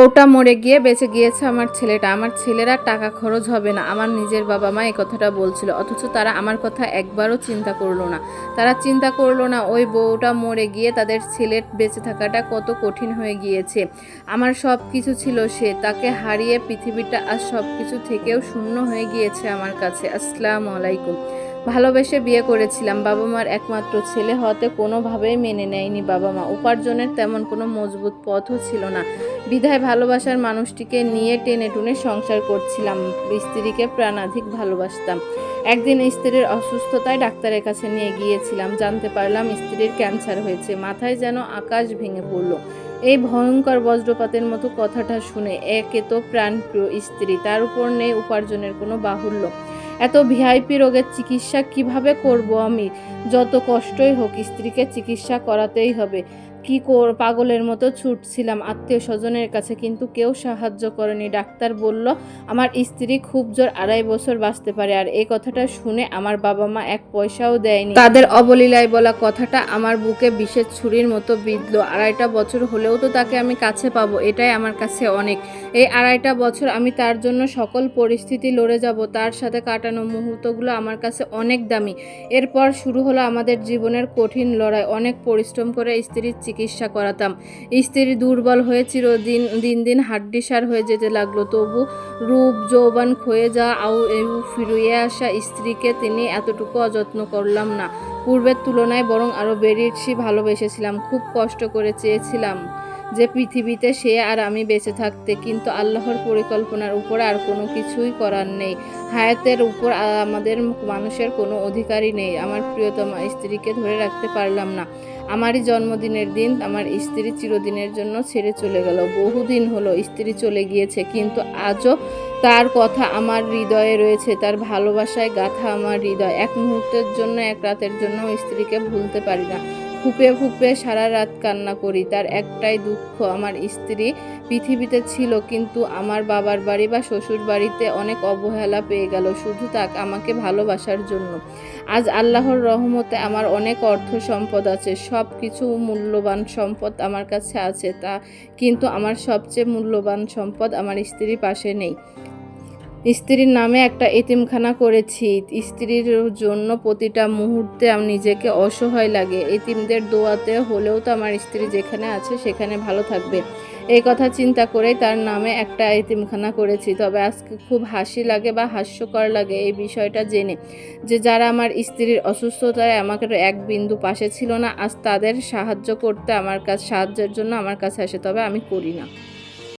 বউটা মরে গিয়ে বেঁচে গিয়েছে আমার ছেলেটা। আমার ছেলেরা টাকা খরচ হবে না। আমার নিজের বাবা মা এই কথাটা বলছিল। অথচ তারা আমার কথা একবারও চিন্তা করল না। তারা চিন্তা করল না ওই বউটা মরে গিয়ে তাদের ছেলের বেঁচে থাকাটা কত কঠিন হয়ে গিয়েছে। আমার সব কিছু ছিল সে। তাকে হারিয়ে পৃথিবীটা আর সব কিছু থেকেও শূন্য হয়ে গিয়েছে আমার কাছে। আসসালামু আলাইকুম। ভালোবেসে বিয়ে করেছিলাম। বাবা মার একমাত্র ছেলে হতে কোনোভাবেই মেনে নেয়নি বাবা মা উপার্জনের তেমন কোনো মজবুত পথও ছিল না। বিধায় ভালোবাসার মানুষটিকে নিয়ে টেনে টুনে সংসার করছিলাম। স্ত্রীকে প্রাণাধিক ভালোবাসতাম। একদিন স্ত্রীর অসুস্থতায় ডাক্তারের কাছে নিয়ে গিয়েছিলাম। জানতে পারলাম স্ত্রীর ক্যান্সার হয়েছে। মাথায় যেন আকাশ ভেঙে পড়ল। এই ভয়ঙ্কর বজ্রপাতের মতো কথাটা শুনে একে তো প্রাণপ্রিয় স্ত্রী। তার উপর নেই উপার্জনের কোনো বাহুল্য। এত ভিআইপি রোগের চিকিৎসা কীভাবে করব আমি? যত কষ্টই হোক স্ত্রীকে চিকিৎসা করাতেই হবে। কি কর, পাগলের মতো ছুটছিলাম। আত্মীয় স্বজনের কাছে কিন্তু কেউ সাহায্য করেনি। ডাক্তার বলল, আমার স্ত্রী খুব জোর আড়াই বছর বাঁচতে পারে। আর এই কথাটা শুনে আমার বাবা মা এক পয়সাও দেয়নি। তাদের অবলীলায় বলা কথাটা আমার বুকে বিশেষ ছুরির মতো বিঁধল। আড়াইটা বছর হলেও তো তাকে আমি কাছে পাবো। এটাই আমার কাছে অনেক। এই আড়াইটা বছর আমি তার জন্য সকল পরিস্থিতি লড়ে যাব। তার সাথে কাটানো মুহূর্তগুলো আমার কাছে অনেক দামি। এরপর শুরু হলো আমাদের জীবনের কঠিন লড়াই। অনেক পরিশ্রম করে স্ত্রীর চিকিৎসা করাতাম। স্ত্রী দুর্বল হয়ে চিরদিন, দিন দিন হাড্ডিসার হয়ে যেতে লাগল। তবু রূপ, যৌবান ক্ষয়ে যাওয়া, আউ ফিরিয়ে আসা স্ত্রীকে তিনি এতটুকু অযত্ন করলাম না। পূর্বের তুলনায় বরং আরও বেরিয়েছি, ভালোবেসেছিলাম। খুব কষ্ট করে চেয়েছিলাম। যে পৃথিবীতে সে আর আমি বেঁচে থাকতে, কিন্তু আল্লাহর পরিকল্পনার উপর আর কোনো কিছুই করার নেই। হায়াতের উপর আমাদের মানুষের কোনো অধিকারই নেই। আমার প্রিয়তমা স্ত্রীকে ধরে রাখতে পারলাম না। আমারই জন্মদিনের দিন আমার স্ত্রী চিরদিনের জন্য ছেড়ে চলে গেল। বহুদিন হলো স্ত্রী চলে গিয়েছে, কিন্তু আজও তার কথা আমার হৃদয়ে রয়েছে। তার ভালোবাসায় গাথা আমার হৃদয়। এক মুহূর্তের জন্য, এক রাতের জন্য স্ত্রীকে ভুলতে পারি না। ফুপে ফুপে সারা রাত কান্না করি। তার একটাই দুঃখ, আমার স্ত্রী পৃথিবীতে ছিল কিন্তু আমার বাবার বাড়ি বা শ্বশুর বাড়িতে অনেক অবহেলা পেয়ে গেল, শুধু তাক আমাকে ভালোবাসার জন্য। আজ আল্লাহর রহমতে আমার অনেক অর্থ সম্পদ আছে সব কিছু মূল্যবান সম্পদ আমার কাছে আছে, তা কিন্তু আমার সবচেয়ে মূল্যবান সম্পদ আমার স্ত্রীর পাশে নেই। স্ত্রীর নামে একটা এতিমখানা করেছি। স্ত্রীর জন্য প্রতিটা মুহূর্তে আমি নিজেকে অসহায় লাগে। এতিমদের দোয়াতে হলেও তো আমার স্ত্রী যেখানে আছে সেখানে ভালো থাকবে। এই কথা চিন্তা করেই তার নামে একটা এতিমখানা করেছি। তবে আজকে খুব হাসি লাগে বা হাস্যকর লাগে এই বিষয়টা জেনে যে যারা আমার স্ত্রীর অসুস্থতায় আমাকে এক বিন্দু পাশে ছিল না, আজ তাদের সাহায্য করতে আমার কাছে সাহায্যের জন্য আমার কাছে আসে, তবে আমি করি না।